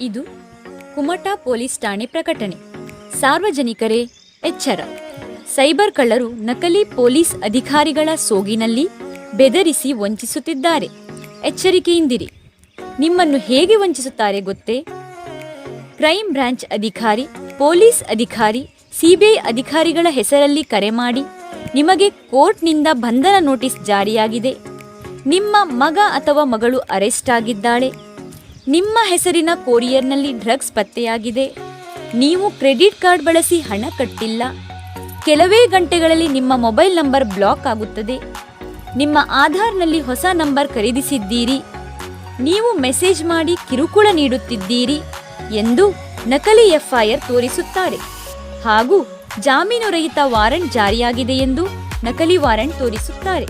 ಇದು ಕುಮಟಾ ಪೊಲೀಸ್ ಠಾಣೆ ಪ್ರಕಟಣೆ. ಸಾರ್ವಜನಿಕರೇ, ಎಚ್ಚರ. ಸೈಬರ್ ಕಳ್ಳರು ನಕಲಿ ಪೊಲೀಸ್ ಅಧಿಕಾರಿಗಳ ಸೋಗಿನಲ್ಲಿ ಬೆದರಿಸಿ ವಂಚಿಸುತ್ತಿದ್ದಾರೆ. ಎಚ್ಚರಿಕೆಯಿಂದಿರಿ. ನಿಮ್ಮನ್ನು ಹೇಗೆ ವಂಚಿಸುತ್ತಾರೆ ಗೊತ್ತೇ? ಕ್ರೈಮ್ ಬ್ರಾಂಚ್ ಅಧಿಕಾರಿ, ಪೊಲೀಸ್ ಅಧಿಕಾರಿ, ಸಿಬಿಐ ಅಧಿಕಾರಿಗಳ ಹೆಸರಲ್ಲಿ ಕರೆ ಮಾಡಿ ನಿಮಗೆ ಕೋರ್ಟ್ನಿಂದ ಬಂಧನ ನೋಟಿಸ್ ಜಾರಿಯಾಗಿದೆ. ನಿಮ್ಮ ಮಗ ಅಥವಾ ಮಗಳು ಅರೆಸ್ಟ್ ಆಗಿದ್ದಾಳೆ. ನಿಮ್ಮ ಹೆಸರಿನ ಕೊರಿಯರ್ನಲ್ಲಿ ಡ್ರಗ್ಸ್ ಪತ್ತೆಯಾಗಿದೆ. ನೀವು ಕ್ರೆಡಿಟ್ ಕಾರ್ಡ್ ಬಳಸಿ ಹಣ ಕಟ್ಟಿಲ್ಲ. ಕೆಲವೇ ಗಂಟೆಗಳಲ್ಲಿ ನಿಮ್ಮ ಮೊಬೈಲ್ ನಂಬರ್ ಬ್ಲಾಕ್ ಆಗುತ್ತದೆ. ನಿಮ್ಮ ಆಧಾರ್ನಲ್ಲಿ ಹೊಸ ನಂಬರ್ ಖರೀದಿಸಿದ್ದೀರಿ. ನೀವು ಮೆಸೇಜ್ ಮಾಡಿ ಕಿರುಕುಳ ನೀಡುತ್ತಿದ್ದೀರಿ ಎಂದು ನಕಲಿ ಎಫ್ಐಆರ್ ತೋರಿಸುತ್ತಾರೆ. ಹಾಗೂ ಜಾಮೀನು ರಹಿತ ವಾರಂಟ್ ಜಾರಿಯಾಗಿದೆ ಎಂದು ನಕಲಿ ವಾರಂಟ್ ತೋರಿಸುತ್ತಾರೆ.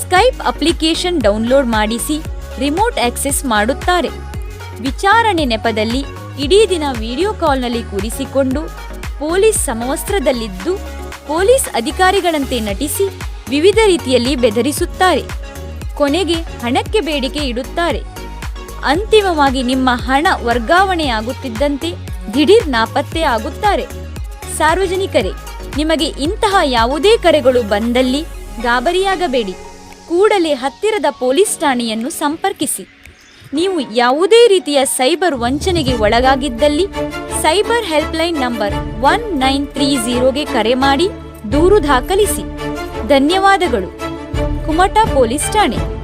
ಸ್ಕೈಪ್ ಅಪ್ಲಿಕೇಶನ್ ಡೌನ್ಲೋಡ್ ಮಾಡಿಸಿ ರಿಮೋಟ್ ಆಕ್ಸೆಸ್ ಮಾಡುತ್ತಾರೆ. ವಿಚಾರಣೆ ನೆಪದಲ್ಲಿ ಇಡೀ ದಿನ ವಿಡಿಯೋ ಕಾಲ್ನಲ್ಲಿ ಕೂರಿಸಿಕೊಂಡು ಪೊಲೀಸ್ ಸಮವಸ್ತ್ರದಲ್ಲಿದ್ದು ಪೊಲೀಸ್ ಅಧಿಕಾರಿಗಳಂತೆ ನಟಿಸಿ ವಿವಿಧ ರೀತಿಯಲ್ಲಿ ಬೆದರಿಸುತ್ತಾರೆ. ಕೊನೆಗೆ ಹಣಕ್ಕೆ ಬೇಡಿಕೆ ಇಡುತ್ತಾರೆ. ಅಂತಿಮವಾಗಿ ನಿಮ್ಮ ಹಣ ವರ್ಗಾವಣೆಯಾಗುತ್ತಿದ್ದಂತೆ ದಿಢೀರ್ ನಾಪತ್ತೆ ಆಗುತ್ತಾರೆ. ಸಾರ್ವಜನಿಕರೇ, ನಿಮಗೆ ಇಂತಹ ಯಾವುದೇ ಕರೆಗಳು ಬಂದಲ್ಲಿ ಗಾಬರಿಯಾಗಬೇಡಿ. ಕೂಡಲೇ ಹತ್ತಿರದ ಪೊಲೀಸ್ ಠಾಣೆಯನ್ನು ಸಂಪರ್ಕಿಸಿ. ನೀವು ಯಾವುದೇ ರೀತಿಯ ಸೈಬರ್ ವಂಚನೆಗೆ ಒಳಗಾಗಿದ್ದಲ್ಲಿ cyber helpline number one nine three ಝೀರೋಗೆ ಕರೆ ಮಾಡಿ ದೂರು ದಾಖಲಿಸಿ. ಧನ್ಯವಾದಗಳು. ಕುಮಟಾ ಪೊಲೀಸ್ ಠಾಣೆ.